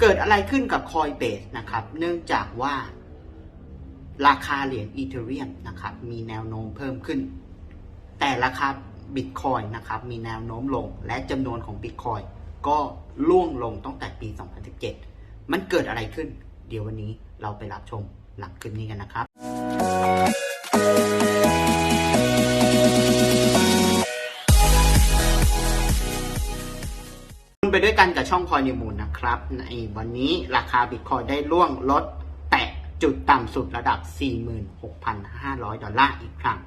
เกิดอะไรขึ้นกับคอยเบสนะครับ เนื่องจากว่าราคาเหรียญอีเทเรียมนะครับ มีแนวโน้มเพิ่มขึ้น แต่ราคาบิตคอยนะครับ มีแนวโน้มลง และจำนวนของบิตคอยก็ล่วงลงตั้งแต่ปี 2017 มันเกิดอะไรขึ้น เดี๋ยววันนี้เราไปรับชมหลังคลิปนี้กันนะครับ ไปด้วยกันกับช่องคอยนิมูลนะครับในวันนี้ราคาบิตคอยได้ล่วงลดแตะจุดต่ำสุดระดับ 46,500 ดอลลาร์อีกครั้ง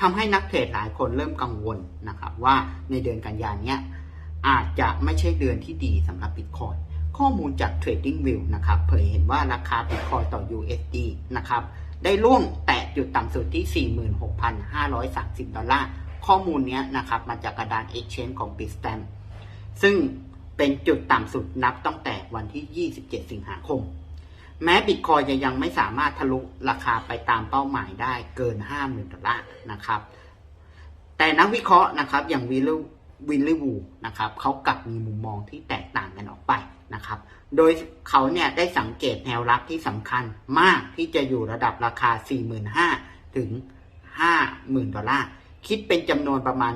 ทำให้นักเทรดหลายคนเริ่มกังวลนะครับว่าในเดือนกันยายนเนี้ยอาจจะไม่ใช่เดือนที่ดีสำหรับบิตคอยข้อมูลจาก TradingView นะครับเผยเห็นว่าราคาบิตคอยต่อ USD นะครับได้ล่วงแตะจุดต่ำสุดที่ 46,530 ดอลลาร์ ข้อมูลนี้นะครับมาจากกระดาน Exchange ของ Bitstamp ซึ่ง เป็นจุดต่ำสุดนับตั้งแต่วันที่ 27 สิงหาคม แม้บิตคอยจะยังไม่สามารถทะลุราคาไปตามเป้าหมายได้เกิน 50,000ดอลลาร์นะครับ แต่นักวิเคราะห์นะครับอย่างวิลลวิลลิวูนะครับเขากลับมีมุมมองที่แตกต่างกันออกไปนะครับ โดยเขาเนี่ยได้สังเกตแนวรับที่สำคัญมากที่จะอยู่ระดับราคา 45,000 ถึง 50,000 ดอลลาร์ คิดเป็นจำนวนประมาณ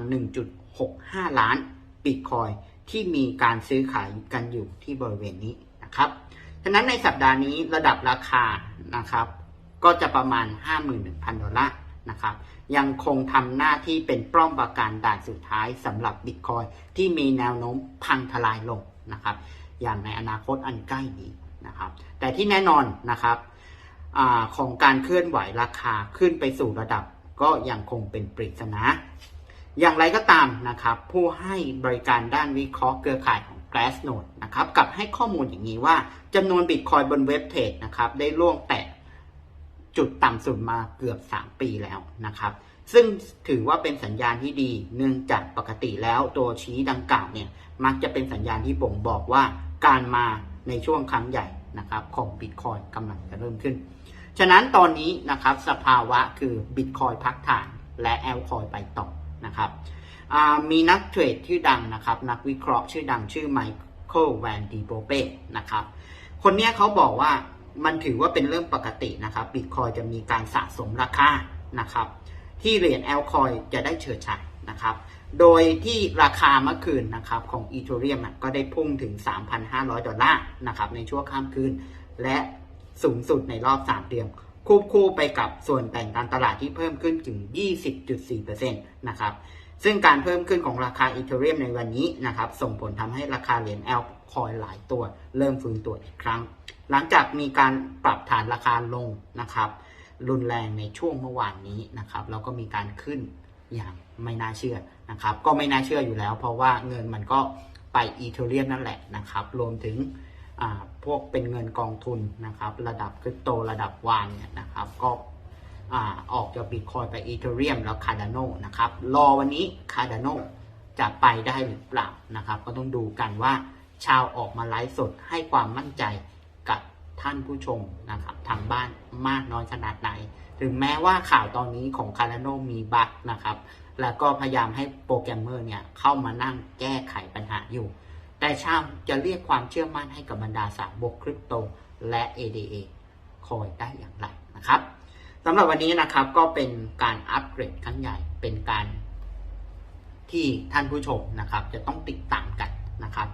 1.65 ล้านบิตคอย ที่มีการซื้อขายกันอยู่ที่บริเวณนี้นะครับฉะนั้นในสัปดาห์นี้ระดับราคานะครับ ก็จะประมาณ 51,000 ดอลลาร์นะครับ ยังคงทำหน้าที่เป็นปล้องประการด่านสุดท้ายสำหรับบิตคอยที่มีแนวโน้มพังทลายลงนะครับ อย่างในอนาคตอันใกล้นี้นะครับ แต่ที่แน่นอนนะครับอของการเคลื่อนไหวราคาขึ้นไปสู่ระดับก็ยังคงเป็นปริศนา อย่างไรก็ตามนะครับผู้ให้บริการด้านวิเคราะห์เครือข่ายของ Glassnode นะครับกับให้ข้อมูลอย่างนี้ว่าจำนวนบิตคอยบนเว็บเทรดนะครับได้ล่วงแตะจุดต่ำสุดมาเกือบ 3 ปีแล้วนะครับ ซึ่งถือว่าเป็นสัญญาณที่ดีเนื่องจากปกติแล้วตัวชี้ดังกล่าวเนี่ยมักจะเป็นสัญญาณที่บ่งบอกว่าการมาในช่วงครั้งใหญ่นะครับของบิตคอยกำลังจะเริ่มขึ้น ฉะนั้นตอนนี้นะครับสภาวะคือบิตคอยพักฐานและแอลคอยไปต่อ นะครับมีนักเทรดชื่ดังนะครับ นักวิเคราะห์ชื่อดังชื่อไมเคิลแวนดีโปเป้นะครับ คนนี้เขาบอกว่ามันถือว่าเป็นเรื่องปกตินะครับบิตคอยจะมีการสะสมราคานะครับ ที่เหรียญแอลคอยจะได้เฉิดฉายนะครับ โดยที่ราคาเมื่อคืนนะครับของอีโทเรียมก็ได้พุ่งถึง 3,500 ดอลลาร์นะครับในช่วงข้ามคืน และสูงสุดในรอบ 3 เดือน ควบคู่ไปกับส่วนแบ่งการตลาดที่เพิ่มขึ้นถึง 20.4%นะครับซึ่งการเพิ่มขึ้นของราคาอีเทเรียมในวันนี้นะครับส่งผลทำให้ราคาเหรียญแอลคอยหลายตัว เริ่มฟื้นตัวอีกครั้ง หลังจากมีการปรับฐานราคาลงนะครับรุนแรงในช่วงเมื่อวานนี้นะครับแล้วก็มีการขึ้นอย่างไม่น่าเชื่อนะครับก็ไม่น่าเชื่ออยู่แล้ว เพราะว่าเงินมันก็ไปอีเทเรียมนั่นแหละนะครับรวมถึง พวกเป็นเงินกองทุนนะครับ ระดับคริปโตระดับวานเนี่ยนะครับก็อออกจากบิตคอยไปอีเทเรียมแล้วคาร์ดานนะครับ รอวันนี้คาร์ดานจะไปได้หรือเปล่านะครับ ก็ต้องดูกันว่าชาวออกมาไลฟ์สดให้ความมั่นใจกับท่านผู้ชมนะครับทางบ้านมากน้อยขนาดไหน ถึงแม้ว่าข่าวตอนนี้ของคาร์ a โนมีบั๊กนะครับ แล้วก็พยายามให้โปรแกรมเมอร์เนี่ยเข้ามานั่งแก้ไขปัญหาอยู่ แต่ชาวจะเรียกความเชื่อมั่นให้กับบรรดาสาวกคริปโตและ ADA คอยได้อย่างไรนะครับสำหรับวันนี้นะครับก็เป็นการอัปเกรดครั้งใหญ่เป็นการที่ท่านผู้ชมนะครับ จะต้องติดตามกันนะครับ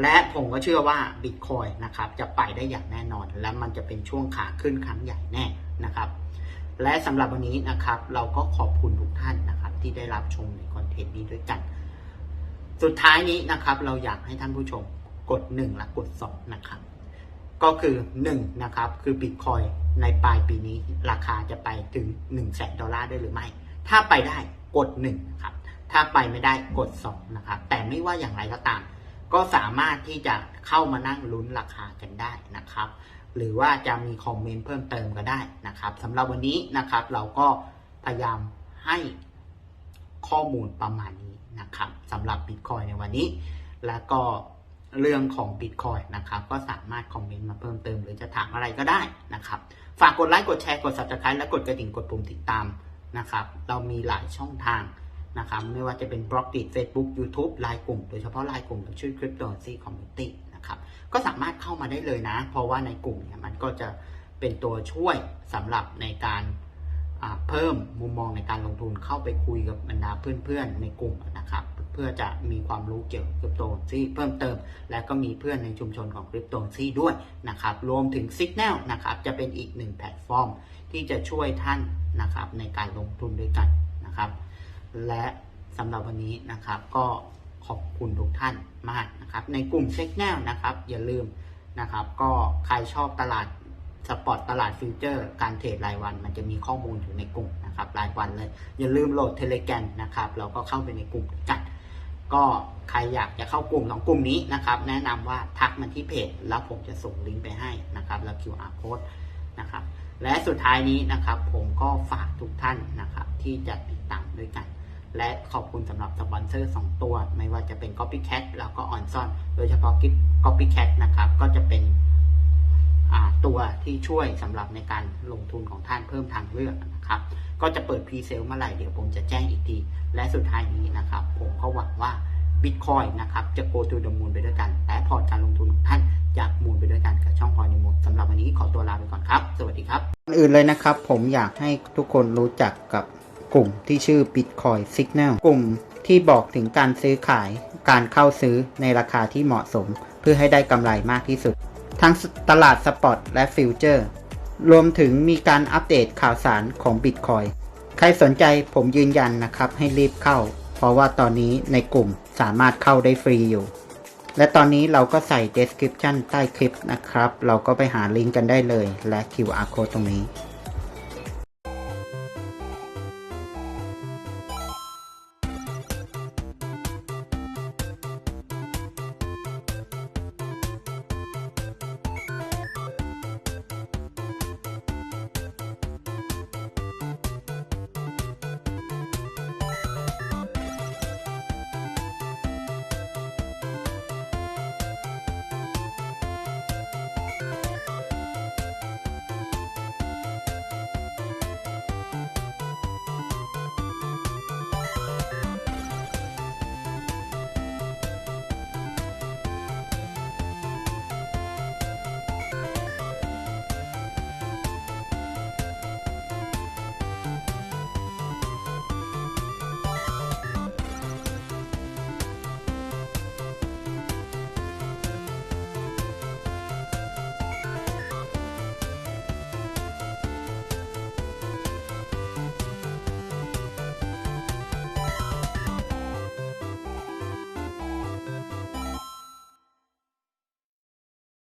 และผมก็เชื่อว่า Bitcoin นะครับ จะไปได้อย่างแน่นอน และมันจะเป็นช่วงขาขึ้นครั้งใหญ่แน่นะครับ และสำหรับวันนี้นะครับ เราก็ขอบคุณทุกท่านนะครับ ที่ได้รับชมในคอนเทนต์นี้ด้วยกัน สุดท้ายนี้นะครับ เราอยากให้ท่านผู้ชมกด 1 และกด 2 นะครับ ก็คือ 1 นะครับ คือ Bitcoin ในปลายปีนี้ราคาจะไปถึง1 0 0 0 0แสนดอลลาร์ได้หรือไม่ ถ้าไปได้กด1นะครับ ถ้าไปไม่ได้กด2นะครับ แต่ไม่ว่าอย่างไรก็ตาม ก็สามารถที่จะเข้ามานั่งลุ้นราคากันได้นะครับ หรือว่าจะมีคอมเมนต์เพิ่มเติมก็ได้นะครับสำหรับวันนี้นะครับ เราก็พยายามให้ข้อมูลประมาณนี้ นะครับสำหรับ Bitcoin ในวันนี้ แล้วก็เรื่องของ Bitcoin นะครับก็สามารถคอมเมนต์มาเพิ่มเติม หรือจะถามอะไรก็ได้นะครับ ฝากกดไลค์กดแชร์กด subscribe และกดกระดิ่งกดปุ่มติดตามนะครับเรามีหลายช่องทางนะครับไม่ว่าจะเป็นบล็อกดิ Facebook YouTube ไลน์กลุ่ม โดยเฉพาะไลน์กลุ่มชื่อ Cryptocurrency Community นะครับก็สามารถเข้ามาได้เลยนะ เพราะว่าในกลุ่มเนี่ยมันก็จะเป็นตัวช่วยสำหรับในการ เพิ่มมุมมองในการลงทุนเข้าไปคุยกับบรรดาเพื่อนๆในกลุ่มนะครับ เพื่อจะมีความรู้เกี่ยวกับคริปโตนซีเพิ่มเติม และก็มีเพื่อนในชุมชนของคริปโตนซีด้วยนะครับ รวมถึง Signal นะครับจะเป็นอีกหนึ่งแพลตฟอร์ม ที่จะช่วยท่านนะครับในการลงทุนด้วยกันนะครับ และสำหรับวันนี้นะครับก็ขอบคุณทุกท่านมากนะครับ ในกลุ่มซ็กแนลนะครับอย่าลืมนะครับก็ใครชอบตลาด สปอร์ตตลาดฟิวเจอร์การเทรดรายวัน มันจะมีข้อมูลอยู่ในกลุ่มนะครับรายวันเลย อย่าลืมโหลดเทเล r a m นะครับเราก็เข้าไปในกลุ่มกันก็ใครอยากจะเข้ากลุ่มของกลุ่มนี้นะครับ แนะนำว่าทักมาที่เพจ แล้วผมจะส่งลิงก์ไปให้นะครับ แล้ว QR code นะครับ และสุดท้ายนี้นะครับ ผมก็ฝากทุกท่านนะครับ ที่จะติดตามด้วยกัน และขอบคุณสำหรับสปอนเซอร์ 2 ตัว ไม่ว่าจะเป็น Copycat แล้วก็ On s o n โดยเฉพาะ Copycat นะครับ ก็จะเป็น ตัวที่ช่วยสำหรับในการลงทุนของท่านเพิ่มทางเลือกนะครับก็จะเปิดพรีเซลเมื่อไหร่เดี๋ยวผมจะแจ้งอีกที และสุดท้ายนี้นะครับ ผมก็หวังว่า Bitcoin นะครับจะ go to the moon ไปด้วยกัน และพอร์ตการลงทุนของท่านจะมูนไปด้วยกันกับช่องพอยในมูนสำหรับวันนี้ขอตัวลาไปก่อนครับ สวัสดีครับอนอื่นเลยนะครับ ผมอยากให้ทุกคนรู้จักกับกลุ่มที่ชื่อ Bitcoin Signal กลุ่มที่บอกถึงการซื้อขายการเข้าซื้อในราคาที่เหมาะสม เพื่อให้ได้กำไรมากที่สุด ทั้งตลาดสปอตและฟิวเจอร์ รวมถึงมีการอัปเดตข่าวสารของ Bitcoin ใครสนใจผมยืนยันนะครับให้รีบเข้า เพราะว่าตอนนี้ในกลุ่มสามารถเข้าได้ฟรีอยู่ และตอนนี้เราก็ใส่ description ใต้คลิปนะครับ เราก็ไปหาลิงก์กันได้เลยและ QR code ตรงนี้